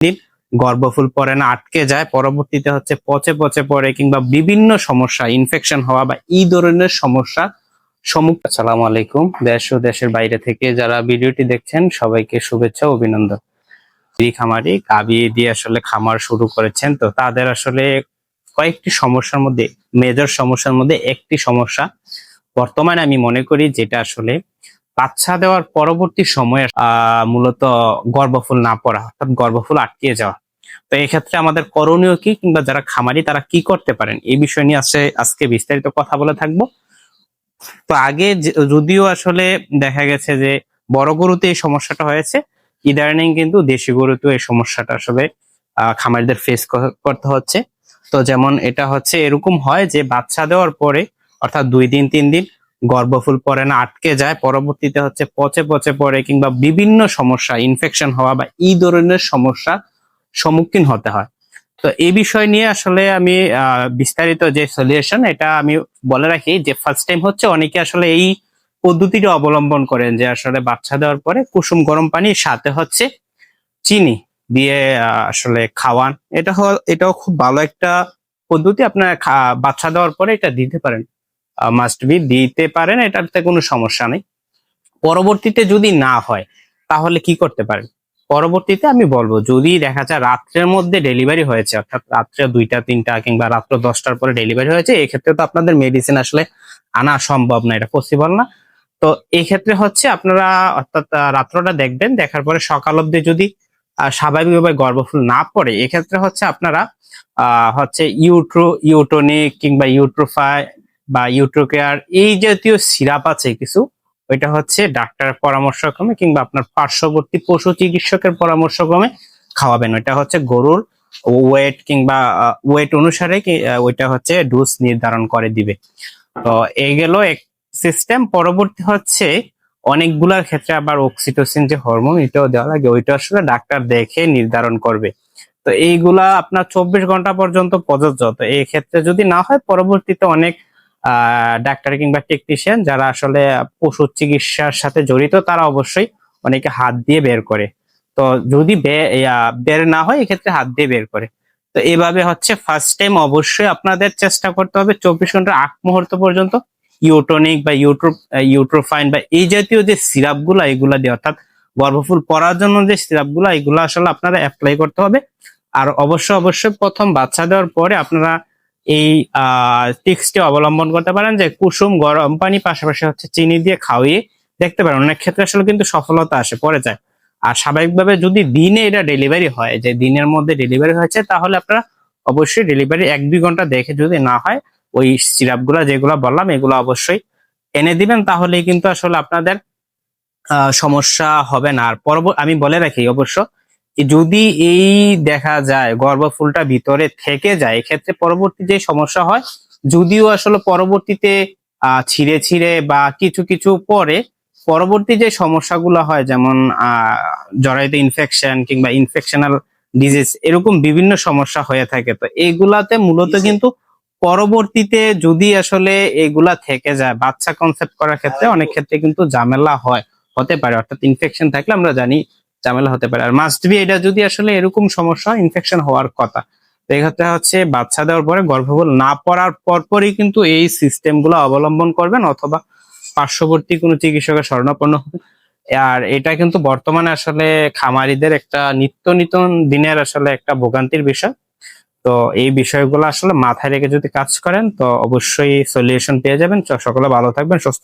দিন। গর্ভফুল পরে না, আটকে যায়, পরবর্তীতে হচ্ছে পচে পচে পড়ে কিংবা বিভিন্ন সমস্যা ইনফেকশন হওয়া বা এই ধরনের সমস্যা সম্মুখ আসসালামু আলাইকুম। দেশ ও দেশের বাইরে থেকে যারা ভিডিওটি দেখছেন, সবাইকে শুভেচ্ছা অভিনন্দন। খামারি গাবি দিয়ে আসলে খামার শুরু করেছেন, তো তাদের আসলে কয়েকটি সমস্যার মধ্যে মেজর সমস্যার মধ্যে একটি সমস্যা। বর্তমানে আমি মনে করি যেটা আসলে বাচ্চা দেওয়ার পরবর্তী সময়ে মূলত গর্ভফুল না পড়া, অর্থাৎ গর্ভফুল আটকে যাওয়া। তো এক্ষেত্রে আমাদের করণীয় কি? কিংবা যারা খামারি, তারা কি করতে পারেন? এই বিষয় নিয়ে আসে আজকে বিস্তারিত কথা বলে থাকব। তো আগে যদিও আসলে দেখা গেছে যে, বড় গরুতে এই সমস্যাটা হয়েছে, ইদানিং কিন্তু দেশি গরুতেও এই সমস্যাটা আসলে খামারিদের ফেস করতে হচ্ছে। তো যেমন এটা হচ্ছে, এরকম হয় যে, বাচ্চা দেওয়ার পরে, অর্থাৎ দুই দিন, তিন দিন গর্ভফুল পরে না, আটকে যায়, পরবর্তীতে হচ্ছে পচে পচে পড়ে কিংবা বিভিন্ন সমস্যা ইনফেকশন হওয়া বা এই ধরনের সমস্যা সম্মুখীন হতে হয়। তো এই বিষয় নিয়ে আসলে আমি বিস্তারিত যে সলিউশন এটা আমি বলে রাখি যে ফার্স্ট টাইম হচ্ছে অনেকে আসলে এই পদ্ধতিটা অবলম্বন করেন যে আসলে বাচ্চা দেওয়ার পরে কুসুম গরম পানির সাথে হচ্ছে চিনি দিয়ে আসলে খাওয়ান। এটা এটাও খুব ভালো একটা পদ্ধতি। আপনার বাচ্চা দেওয়ার পরে এটা দিতে পারেন। মাস্ট বি দিতে পারেন, এটাতে কোনো সমস্যা নেই। পরবর্তীতে যদি না হয়, তাহলে কি করতে পারেন? পরবর্তীতে আমি বলব, যদি দেখা যায় রাত্রের মধ্যে ডেলিভারি হয়েছে, অর্থাৎ রাত্রে দুইটা, তিনটা কিংবা রাত্র দশটার পরে ডেলিভারি হয়েছে, এক্ষেত্রে তো আপনাদের মেডিসিন আসলে আনা সম্ভব না, এটা পসিবল না। তো এই ক্ষেত্রে হচ্ছে আপনারা অর্থাৎ রাত্রটা দেখবেন, দেখার পরে সকাল অব্দি যদি স্বাভাবিকভাবে গর্ভফুল না পড়ে, এক্ষেত্রে হচ্ছে আপনারা হচ্ছে ইউট্রো, ইউটোনিক কিংবা ইউট্রোফাই বা ইউট্রোকেয়ার এই জাতীয় সিরাপ আছে কিছু, ওইটা হচ্ছে ডাক্তারের পরামর্শক্রমে কিংবা আপনার পার্শ্ববর্তী পশু চিকিৎসকের পরামর্শক্রমে খাওয়াবেন। ওইটা হচ্ছে গরুর ওয়েট কিংবা ওয়েট অনুসারে ওইটা হচ্ছে ডোজ নির্ধারণ করে দিবে। তো এই গেল এক সিস্টেম পরবর্তী হচ্ছে অনেকগুলার ক্ষেত্রে আবার অক্সিটোসিন যে হরমোন এটাও দেওয়া লাগে। ওইটা আসলে ডাক্তার দেখে নির্ধারণ করবে। তো এইগুলা আপনার চব্বিশ ঘণ্টা পর্যন্ত প্রযোজ্য। তো এই ক্ষেত্রে যদি না হয়, পরবর্তীতে অনেক ডাক্তার কিংবা টেকনিশিয়ান যারা আসলে পশু চিকিৎসার সাথে জড়িত, তারা অবশ্যই অনেকে হাত দিয়ে বের করে। তো যদি বের না হয়, এক্ষেত্রে হাত দিয়ে বের করে। তো এভাবে হচ্ছে ফার্স্ট টাইম অবশ্যই আপনাদের চেষ্টা করতে হবে চব্বিশ ঘণ্টার আগ মুহূর্ত পর্যন্ত ইউটোনিক বা ইউট্রো, ইউট্রোফাইন বা এই জাতীয় যে সিরাপগুলা এগুলা দিয়ে, অর্থাৎ গর্ভফুল পড়ার জন্য যে সিরাপগুলা এগুলো আসলে আপনারা অ্যাপ্লাই করতে হবে। আর অবশ্যই অবশ্যই প্রথম বাচ্চা দেওয়ার পরে আপনারা এই টিক্সটি অবলম্বন করতে পারেন যে কুসুম, গরম পানি, পাশাপাশি হচ্ছে চিনি দিয়ে খাওয়িয়ে দেখতে পারেন, অনেক ক্ষেত্রে আসলে কিন্তু সফলতা আসে পরে যায়। আর স্বাভাবিকভাবে যদি দিনে এটা ডেলিভারি হয়, যে দিনের মধ্যে ডেলিভারি হয়েছে, তাহলে আপনারা অবশ্যই ডেলিভারি এক দুই ঘণ্টা দেখে যদি না হয়, ওই সিরাপগুলা যেগুলো বললাম, এগুলো অবশ্যই এনে দিবেন, তাহলেই কিন্তু আসলে আপনাদের সমস্যা হবে না। আর পরবর্তী আমি বলে রাখি অবশ্য যদি এই দেখা যায় গর্ভফুলটা ভিতরে থেকে যায় এক্ষেত্রে পরবর্তী যে সমস্যা হয় যদিও আসলে পরবর্তীতে আহ ছিঁড়ে ছিঁড়ে বা কিছু কিছু পরে পরবর্তী যে সমস্যাগুলো হয় যেমন আহ জরায়ুতে ইনফেকশন কিংবা ইনফেকশনাল ডিজিজ এরকম বিভিন্ন সমস্যা হয়ে থাকে। তো এইগুলাতে মূলত কিন্তু পরবর্তীতে যদি আসলে এগুলা থেকে যায় বাচ্চা কনসেপ্ট করার ক্ষেত্রে অনেক ক্ষেত্রে কিন্তু ঝামেলা হয় হতে পারে। অর্থাৎ ইনফেকশন থাকলে আমরা জানি ঝামেলা হতে পারে। আর মাস্ট বি এটা যদি আসলে এরকম সমস্যা ইনফেকশন হওয়ার কথা, তো এক্ষেত্রে হচ্ছে বাচ্চা দেওয়ার পরে গর্ভবল না পড়ার পরপরই কিন্তু এই সিস্টেমগুলো অবলম্বন করবেন অথবা পার্শ্ববর্তী কোনো চিকিৎসকের শরণাপন্ন হবেন। আর এটা কিন্তু বর্তমানে আসলে খামারিদের একটা নিত্য নিতন দিনের আসলে একটা ভোগান্তির বিষয়। তো এই বিষয়গুলো আসলে মাথায় রেখে যদি কাজ করেন, তো অবশ্যই সলিউশন পেয়ে যাবেন। সকলে ভালো থাকবেন, সুস্থ